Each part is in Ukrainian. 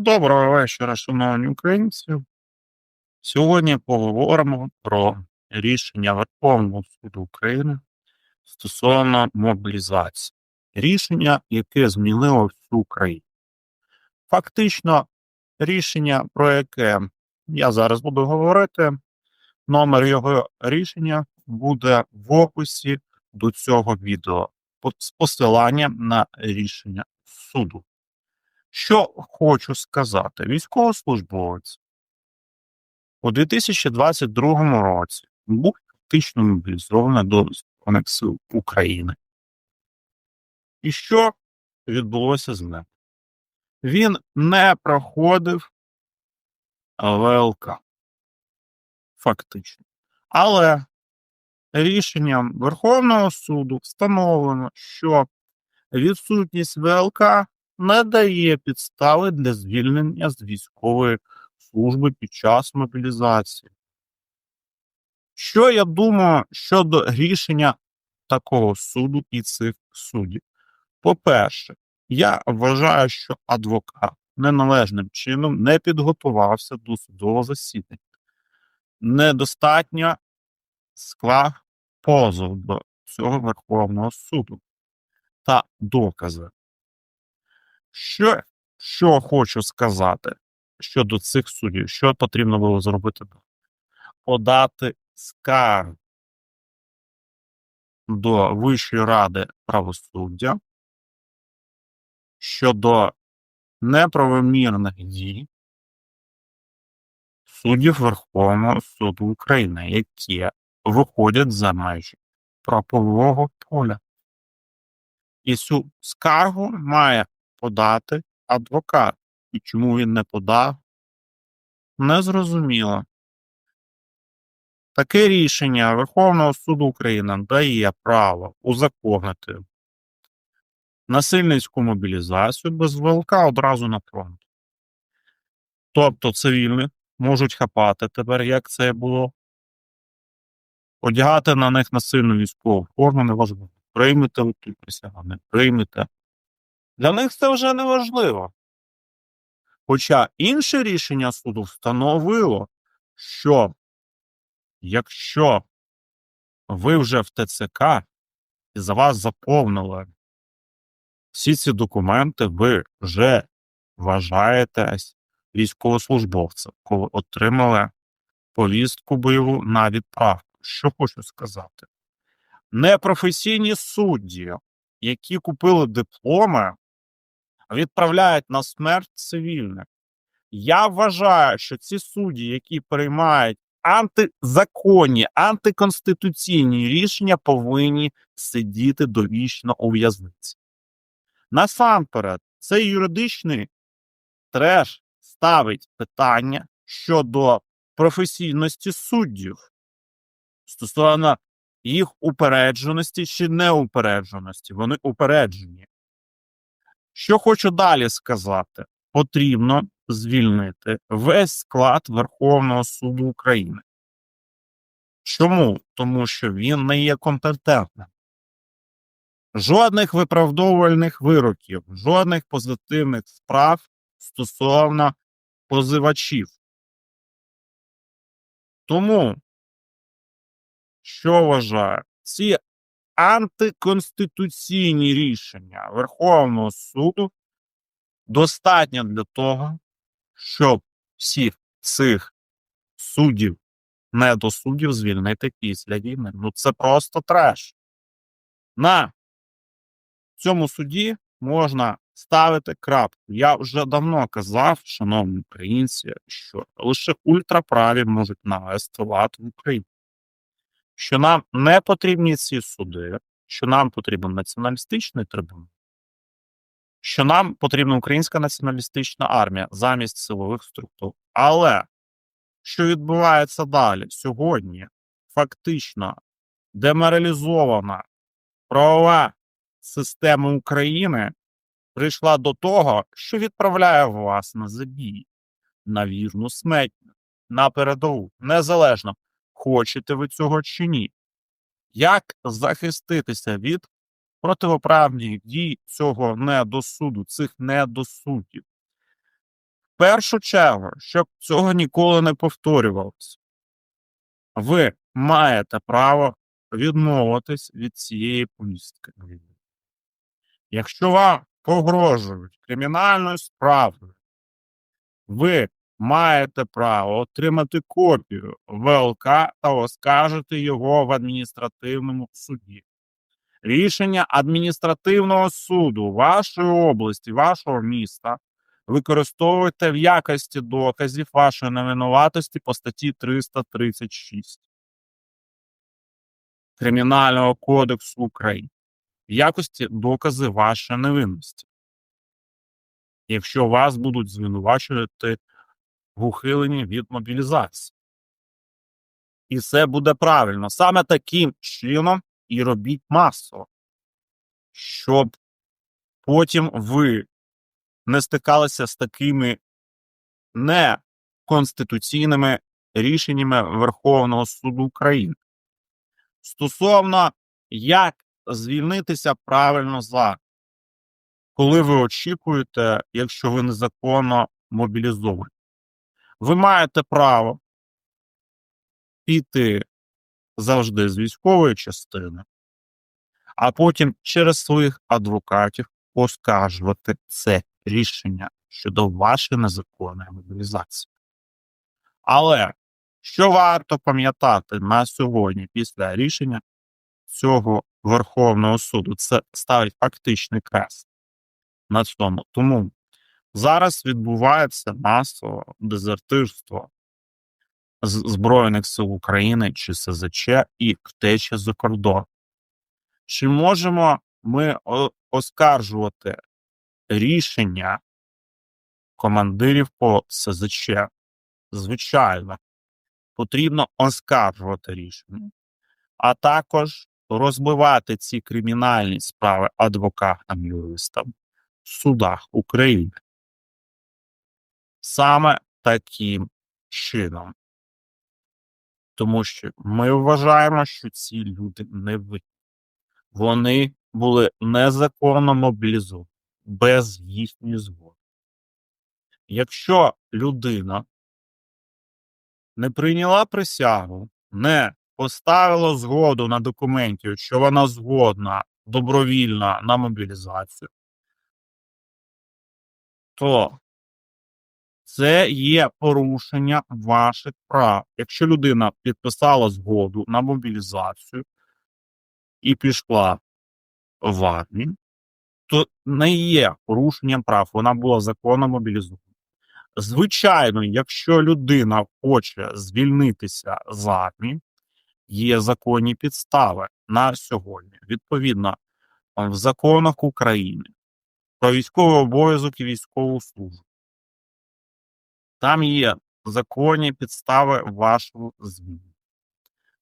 Доброго вечора, шановні українці. Сьогодні поговоримо про рішення Верховного суду України стосовно мобілізації. Рішення, яке змінило всю Україну. Фактично, рішення, про яке я зараз буду говорити, номер його рішення буде в описі до цього відео з посиланням на рішення суду. Що хочу сказати, військовослужбовець у 2022 році був фактично мобілізований до Збройних сил України. І що відбулося з ним? Він не проходив ВЛК. Фактично. Але рішенням Верховного суду встановлено, що відсутність ВЛК не дає підстави для звільнення з військової служби під час мобілізації. Що я думаю щодо рішення такого суду і цих суддів? По-перше, я вважаю, що адвокат неналежним чином не підготувався до судового засідання. Недостатньо склав позов до цього Верховного суду та докази. Що, що хочу сказати щодо цих суддів, що потрібно було зробити? Подати скаргу до Вищої ради правосуддя щодо неправомірних дій суддів Верховного суду України, які виходять за межі правового поля. І цю скаргу має подати адвокат. І чому він не подав? Незрозуміло. Таке рішення Верховного суду України дає право узаконити насильницьку мобілізацію без ВЛК одразу на фронт. Тобто цивільні можуть хапати тепер, як це було, одягати на них насильну військову форму неважливо. Приймете ви ту присягу, не приймете. Для них це вже не важливо. Хоча інше рішення суду встановило, що якщо ви вже в ТЦК і за вас заповнили всі ці документи, ви вже вважаєтесь військовослужбовцем, коли отримали повістку бойову на відправку. Що хочу сказати? Непрофесійні судді, які купили дипломи, відправляють на смерть цивільних. Я вважаю, що ці судді, які приймають антизаконні, антиконституційні рішення, повинні сидіти довічно у в'язниці. Насамперед, цей юридичний треш ставить питання щодо професійності суддів стосовно їх упередженості чи неупередженості. Вони упереджені. Що хочу далі сказати, потрібно звільнити весь склад Верховного суду України. Чому? Тому що він не є компетентним. Жодних виправдовувальних вироків, жодних позитивних справ стосовно позивачів. Тому, що вважаю, ці антиконституційні рішення Верховного суду достатньо для того, щоб всіх цих суддів, недосуддів звільнити після війни. Ну це просто треш. На цьому суді можна ставити крапку. Я вже давно казав, шановні українці, що лише ультраправі можуть навести лад в Україні. Що нам не потрібні ці суди, що нам потрібен націоналістичний трибунал, що нам потрібна українська націоналістична армія замість силових структур. Але що відбувається далі? Сьогодні фактично деморалізована правова система України прийшла до того, що відправляє вас на забій, на вірну смерть, на передову, незалежно, хочете ви цього чи ні. Як захиститися від противоправних дій цього недосуду, цих недосудів? першу чергу, щоб цього ніколи не повторювалося, ви маєте право відмовитись від цієї повістки. Якщо вам погрожують кримінальною справою, ви маєте право отримати копію ВЛК та оскаржити його в адміністративному суді. Рішення адміністративного суду вашої області, вашого міста використовуєте в якості доказів вашої невинуватості по статті 336 Кримінального кодексу України в якості докази вашої невинності. Якщо вас будуть звинувачувати в ухиленні від мобілізації. І це буде правильно. Саме таким чином і робіть масово, щоб потім ви не стикалися з такими неконституційними рішеннями Верховного суду України. Стосовно як звільнитися правильно за, коли ви очікуєте, якщо ви незаконно мобілізовані. Ви маєте право піти завжди з військової частини, а потім через своїх адвокатів оскаржувати це рішення щодо вашої незаконної мобілізації. Але що варто пам'ятати на сьогодні після рішення цього Верховного суду, це ставить фактичний крест на цьому. Тому зараз відбувається масове дезертирство Збройних сил України чи СЗЧ і втеча за кордон. Чи можемо ми оскаржувати рішення командирів по СЗЧ? Звичайно, потрібно оскаржувати рішення, а також розбивати ці кримінальні справи адвокатам юристам в судах України. Саме таким чином. Тому що ми вважаємо, що ці люди не винні. Вони були незаконно мобілізовані без їхньої згоди. Якщо людина не прийняла присягу, не поставила згоду на документі, що вона згодна добровільно на мобілізацію, то це є порушення ваших прав. Якщо людина підписала згоду на мобілізацію і пішла в армію, то не є порушенням прав. Вона була законно мобілізована. Звичайно, якщо людина хоче звільнитися з армії, є законні підстави на сьогодні. Відповідно, в законах України про військовий обов'язок і військову службу. Там є законні підстави вашого звільнення.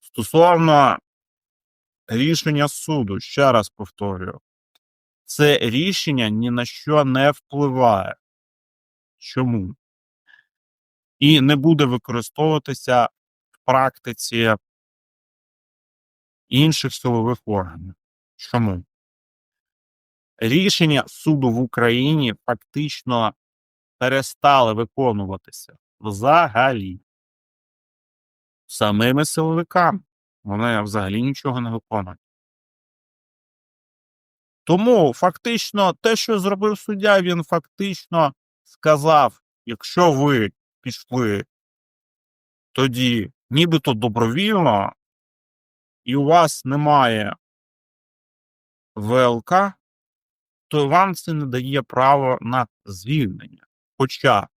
Стосовно рішення суду, ще раз повторюю, це рішення ні на що не впливає. Чому? І не буде використовуватися в практиці інших силових органів. Чому? Рішення суду в Україні фактично перестали виконуватися взагалі самими силовиками. Вони взагалі нічого не виконують. Тому фактично те, що зробив суддя, він фактично сказав: якщо ви пішли тоді нібито добровільно, і у вас немає ВЛК, то вам це не дає право на звільнення. Хоча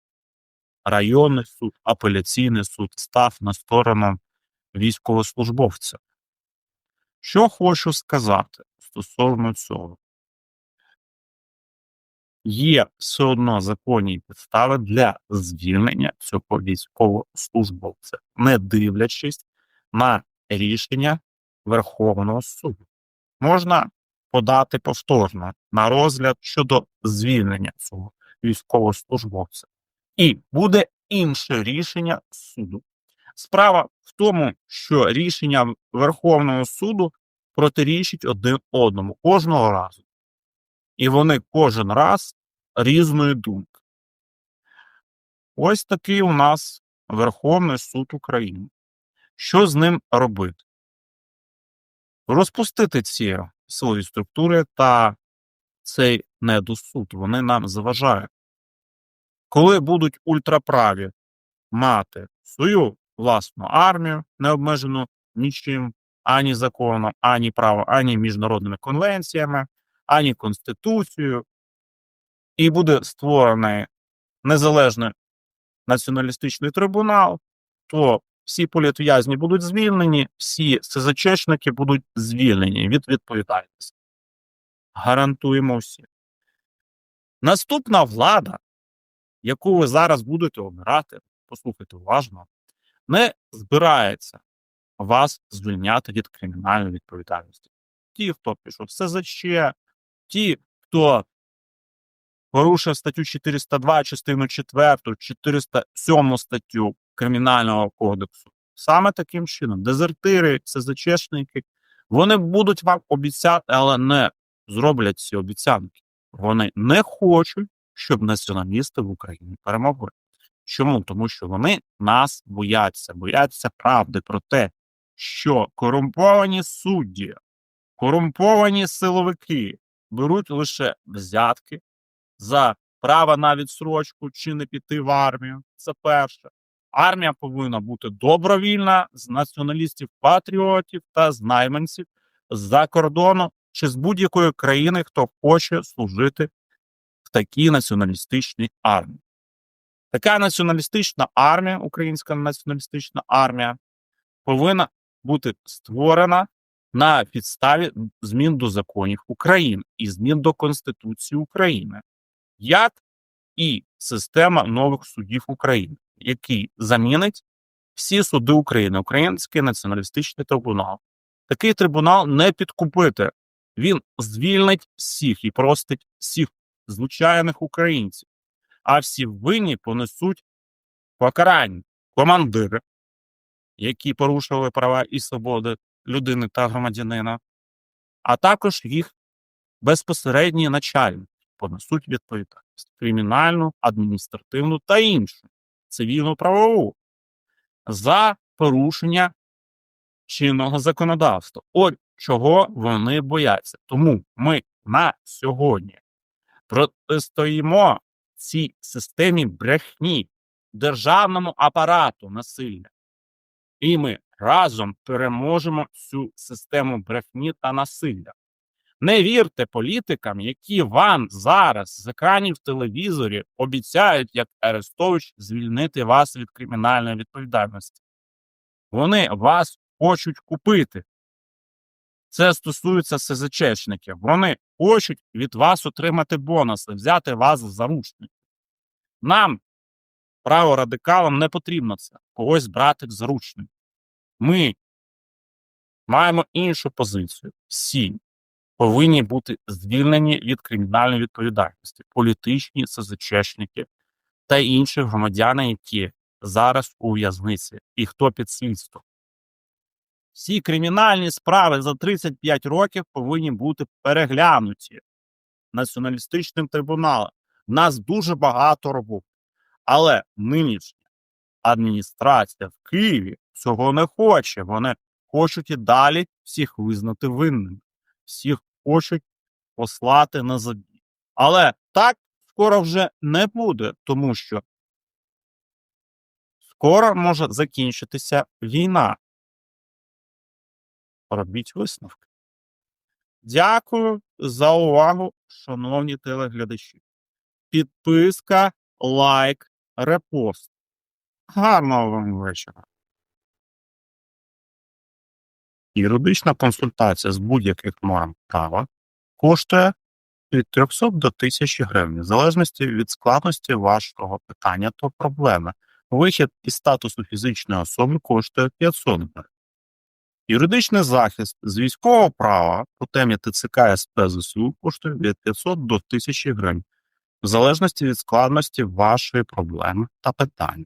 районний суд, апеляційний суд став на сторону військовослужбовця. Що хочу сказати стосовно цього. Є все одно законні підстави для звільнення цього військовослужбовця, не дивлячись на рішення Верховного суду. Можна подати повторно на розгляд щодо звільнення цього військовослужбовця. І буде інше рішення суду. Справа в тому, що рішення Верховного суду протирічить один одному кожного разу. І вони кожен раз різної думки. ось такий у нас Верховний суд України. Що з ним робити? Розпустити ці силові структури та цей недосуд. Вони нам заважають. Коли будуть ультраправі мати свою власну армію, не обмежену нічим, ані законом, ані правом, ані міжнародними конвенціями, ані Конституцією, і буде створений незалежний націоналістичний трибунал, то всі політв'язні будуть звільнені, всі СЗЧшники будуть звільнені від відповідальності. Гарантуємо всі. Наступна влада, яку ви зараз будете обирати, послухайте уважно, не збирається вас звільняти від кримінальної відповідальності. Ті, хто пішов СЗЧ, ті, хто порушив статтю 402, частину 4, 407 статтю Кримінального кодексу. Саме таким чином, дезертири, СЗЧшники, вони будуть вам обіцяти, але не зроблять ці обіцянки. Вони не хочуть, щоб націоналісти в Україні перемогли. Чому? Тому що вони нас бояться, бояться правди про те, що корумповані судді, корумповані силовики беруть лише взятки за право на відсрочку чи не піти в армію. Це перше. Армія повинна бути добровільна з націоналістів-патріотів та з найманців з-за кордону чи з будь-якої країни, хто хоче служити в такій націоналістичній армії. Така націоналістична армія, українська націоналістична армія, повинна бути створена на підставі змін до законів України і змін до Конституції України, як і система нових судів України, який замінить всі суди України, Український націоналістичний трибунал. Такий трибунал не підкупити. Він звільнить всіх і простить всіх звичайних українців, а всі винні понесуть покарання командири, які порушували права і свободи людини та громадянина, а також їх безпосередні начальники понесуть відповідальність кримінальну, адміністративну та іншу цивільну правову за порушення чинного законодавства. От чого вони бояться. Тому ми на сьогодні протистоїмо цій системі брехні, державному апарату насилля. І ми разом переможемо цю систему брехні та насилля. Не вірте політикам, які вам зараз з екранів телевізорі обіцяють, як Арестович, звільнити вас від кримінальної відповідальності. Вони вас хочуть купити. Це стосується СЗЧшників. Вони хочуть від вас отримати бонуси, взяти вас в заручники. Нам, праворадикалам, не потрібно це когось брати в заручники. Ми маємо іншу позицію. Всі повинні бути звільнені від кримінальної відповідальності, політичні СЗЧшники та інші громадяни, які зараз у в'язниці, і хто під слідством. Всі кримінальні справи за 35 років повинні бути переглянуті націоналістичним трибуналом. У нас дуже багато роботи. Але нинішня адміністрація в Києві цього не хоче. Вони хочуть і далі всіх визнати винними, всіх хочуть послати на забій. Але так скоро вже не буде, тому що скоро може закінчитися війна. Робіть висновки. Дякую за увагу, шановні телеглядачі. Підписка, лайк, репост. Гарного вам вечора. Юридична консультація з будь-яких норм права коштує від 300 до 1000 гривень, в залежності від складності вашого питання та проблеми. Вихід із статусу фізичної особи коштує 500 гривень. Юридичний захист з військового права по темі ТЦК СП ЗСУ коштує від 500 до 1000 гривень, в залежності від складності вашої проблеми та питання.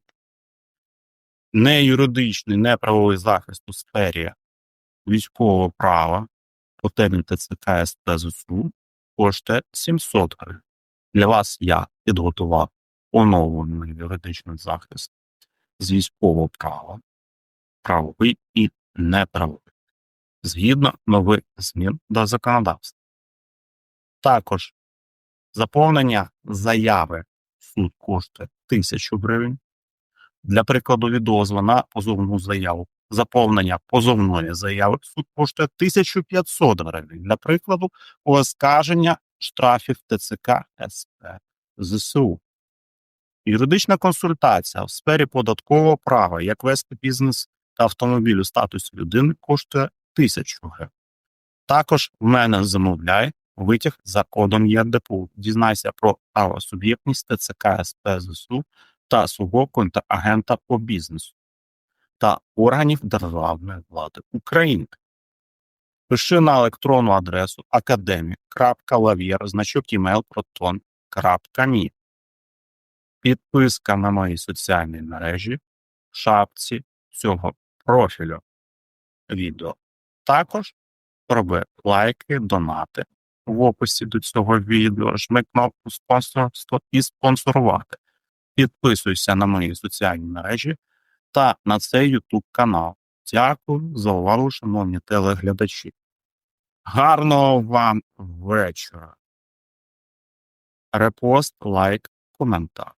Неюридичний, неправовий захист у сфері військового права по темі ТЦК СП ЗСУ коштує 700 гривень. Для вас я підготував оновлений юридичний захист з військового права, правовий і неправовий, згідно нових змін до законодавства. Також заповнення заяви суд коштує 1000 гривень. Для прикладу відозва на позовну заяву. Заповнення позовної заяви суд коштує 1500 гривень. Для прикладу, оскарження штрафів ТЦК СП ЗСУ. Юридична консультація в сфері податкового права, як вести бізнес та автомобіль у статусі людини, коштує 1000 гривень. Також в мене замовляє витяг за кодом ЄРДПУ. Дізнайся про правосуб'єктність ТЦК СП ЗСУ та свого контрагента по бізнесу та органів державної влади України. Пиши на електронну адресу академік.лавєр, значок email proton.me. Підписка на мої соціальні мережі шапці цього профілю відео. Також роби лайки, донати в описі до цього відео, жми кнопку спонсорство і спонсорувати. Підписуйся на мої соціальні мережі та на цей YouTube канал. Дякую за увагу, шановні телеглядачі. Гарного вам вечора. Репост, лайк, коментар.